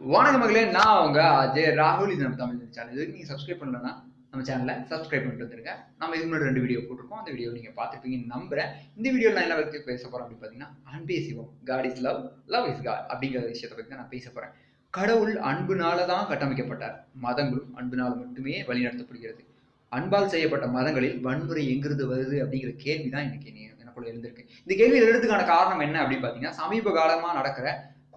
வணக்க மகளே நான் அவங்க அஜய் ராகுல். இது நம்ம தமிழ் சேனல். இதுக்கு நீங்கள் சப்ஸ்கிரைப் பண்ணலன்னா நம்ம சேனலை சப்ஸ்கிரைப் பண்ணிட்டு வந்துருங்க. நம்ம இதுக்கு முன்னாடி ரெண்டு வீடியோ போட்டிருக்கோம். அந்த வீடியோ நீங்கள் பார்த்துருப்பீங்கன்னு நம்புறேன். இந்த வீடியோவில் நான் என்ன பற்றி பேச போகிறேன் அப்படின்னு பார்த்தீங்கன்னா Anbe Sivam. God is love love is god அப்படிங்கிற விஷயத்தை பற்றி தான் நான் பேச போகிறேன் கடவுள் அன்புனால தான் கட்டமைக்கப்பட்டார். மதங்களும் அன்புனால் மட்டுமே வழிநடத்தப்படுகிறது. அன்பால் செய்யப்பட்ட மதங்களில் வன்முறை எங்கிருந்து வருது அப்படிங்கிற கேள்வி தான் எனக்கு நீ எனக்குள்ள எழுந்திருக்கு. இந்த கேள்வி எழுதுறதுக்கான காரணம் என்ன அப்படின்னு பார்த்தீங்கன்னா சமீப காலமாக நடக்கிற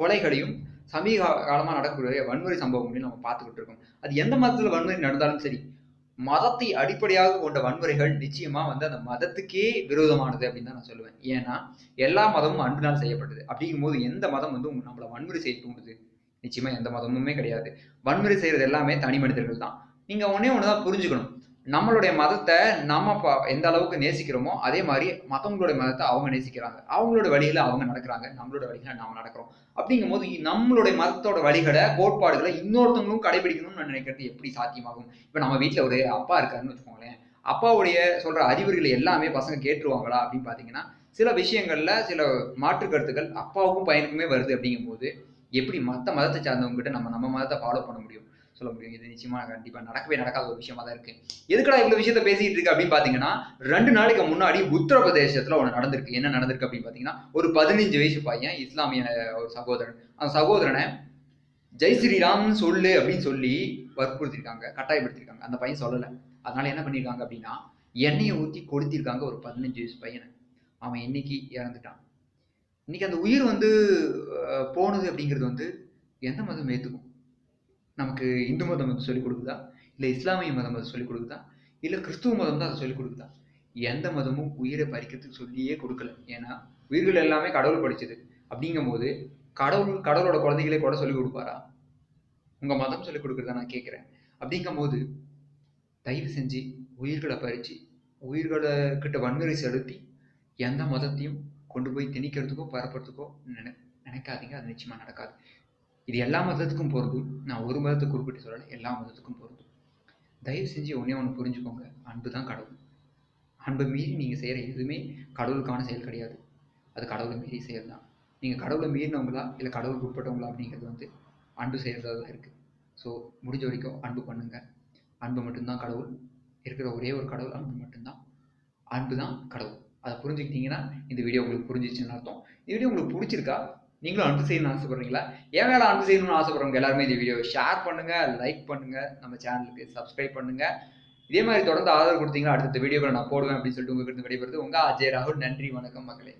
கொலைகளையும் சமீப காலமாக நடக்கக்கூடிய வன்முறை சம்பவங்களையும் நம்ம பார்த்துக்கிட்டு இருக்கோம். அது எந்த மதத்தில் வன்முறை நடந்தாலும் சரி மதத்தை அடிப்படையாக கொண்ட வன்முறைகள் நிச்சயமா வந்து அந்த மதத்துக்கே விரோதமானது அப்படின்னு தான் நான் சொல்லுவேன். ஏன்னா எல்லா மதமும் அன்பினால் செய்யப்பட்டது. அப்படிங்கும் போது எந்த மதம் வந்து உங்க நம்மளை வன்முறை செய்ய தூண்டுது நிச்சயமா எந்த மதமுமே கிடையாது. வன்முறை செய்யறது எல்லாமே தனி மனிதர்கள் தான். நீங்க ஒன்னே ஒண்ணுதான் புரிஞ்சுக்கணும். நம்மளுடைய மதத்தை நம்ம எந்த அளவுக்கு நேசிக்கிறோமோ அதே மாதிரி மற்றவங்களுடைய மதத்தை அவங்க நேசிக்கிறாங்க. அவங்களோட வழியில அவங்க நடக்கிறாங்க. நம்மளோட வழியில நாம நடக்கிறோம். அப்படிங்கும் போது நம்மளுடைய மதத்தோட வழிகளை கோட்பாடுகளை இன்னொருத்தவங்களும் கடைபிடிக்கணும்னு நான் நினைக்கிறது எப்படி சாத்தியமாகும்? இப்போ நம்ம வீட்டில் ஒரு அப்பா இருக்காருன்னு வச்சுக்கோங்களேன். அப்பாவுடைய சொல்ற அறிவுரைகளை எல்லாமே பசங்க கேட்டுருவாங்களா அப்படின்னு பார்த்தீங்கன்னா சில விஷயங்கள்ல சில மாற்று கருத்துக்கள் அப்பாவுக்கும் பையனுக்குமே வருது அப்படிங்கும்போது எப்படி மற்ற மதத்தை சார்ந்தவங்க கிட்ட நம்ம நம்ம மதத்தை ஃபாலோ பண்ண முடியும்? சொல்ல முடியும். இது நிச்சயமா கண்டிப்பா நடக்கவே நடக்காத ஒரு விஷயமா தான் இருக்கு. எதுக்கடா இவ்வளவு விஷயத்த பேசிட்டு இருக்கு அப்படின்னு பாத்தீங்கன்னா ரெண்டு நாளைக்கு முன்னாடி உத்தரப்பிரதேசத்துல ஒன்று நடந்திருக்கு. என்ன நடந்திருக்கு அப்படின்னு பாத்தீங்கன்னா ஒரு பதினஞ்சு வயசு பையன் இஸ்லாமிய ஒரு சகோதரன். அந்த சகோதரனை ஜெய் ஸ்ரீராம்னு சொல்லு அப்படின்னு சொல்லி வற்புறுத்திருக்காங்க கட்டாயப்படுத்திருக்காங்க. அந்த பையன் சொல்லலை. அதனால என்ன பண்ணிருக்காங்க அப்படின்னா எண்ணெயை ஊற்றி கொளுத்திருக்காங்க ஒரு பதினஞ்சு வயசு பையனை. அவன் இன்னைக்கு இறந்துட்டான்? இன்னைக்கு அந்த உயிர் வந்து போனது அப்படிங்கிறது வந்து எந்த மதம் ஏற்றுக்கும் நமக்கு இந்து மதம் வந்து சொல்லிக் கொடுக்குதா? இல்லை இஸ்லாமிய மதம் அது சொல்லிக் கொடுக்குதா? இல்லை கிறிஸ்துவ மதம் தான் அதை சொல்லிக் கொடுக்குதா? எந்த மதமும் உயிரை பறிக்கிறதுக்கு சொல்லியே கொடுக்கல. ஏன்னா உயிர்கள் எல்லாமே கடவுள் படிச்சது. அப்படிங்கும்போது கடவுள் கடவுளோட குழந்தைகளே கூட சொல்லிக் கொடுப்பாரா? உங்க மதம் சொல்லிக் கொடுக்குறதா நான் கேட்குறேன். அப்படிங்கும்போது தயவு செஞ்சு உயிர்களை பறித்து உயிர்களை கிட்ட வன்முறை செலுத்தி எந்த மதத்தையும் கொண்டு போய் திணிக்கிறதுக்கோ பரப்புறதுக்கோ நினை நினைக்காதீங்க. அது நிச்சயமாக நடக்காது. இது எல்லா மதத்துக்கும் பொருந்தும். நான் ஒரு மதத்தை குறிப்பிட்டு சொல்லலை எல்லா மதத்துக்கும் பொருந்தும். தயவு செஞ்சு ஒன்றே ஒன்று புரிஞ்சுக்கோங்க. அன்பு தான் கடவுள். அன்பை மீறி நீங்கள் செய்கிற எதுவுமே கடவுளுக்கான செயல் கிடையாது. அது கடவுளை மீறி செயல் தான். நீங்கள் கடவுளை மீறினவங்களா இல்லை கடவுளுக்கு உட்பட்டவங்களா அப்படிங்கிறது வந்து அன்பு செய்கிறதா தான் இருக்குது ஸோ முடிஞ்ச வரைக்கும் அன்பு பண்ணுங்கள் அன்பு மட்டும்தான் கடவுள். இருக்கிற ஒரே ஒரு கடவுள் அன்பு மட்டும்தான். அன்பு தான் கடவுள். அதை புரிஞ்சுக்கிட்டீங்கன்னா இந்த வீடியோ உங்களுக்கு புரிஞ்சிச்சுன்னு அர்த்தம். இந்த வீடியோ உங்களுக்கு பிடிச்சிருக்கா? நீங்களும் அன்பு செய்யணும்னு ஆசைப்படுறீங்களா? ஏன் வேலை அன்பு செய்யணும்னு ஆசைப்படுறவங்க எல்லாருமே இந்த வீடியோ ஷேர் பண்ணுங்கள் லைக் பண்ணுங்கள் நம்ம சேனலுக்கு சப்ஸ்கிரைப் பண்ணுங்கள் இதே மாதிரி தொடர்ந்து ஆதரவு கொடுத்தீங்கன்னா அடுத்த வீடியோவில் நான் போடுவேன் அப்படின்னு சொல்லிட்டு உங்ககிட்ட விடைபெறுது. உங்க அஜய் ராகுல் நன்றி வணக்கம் மக்களே.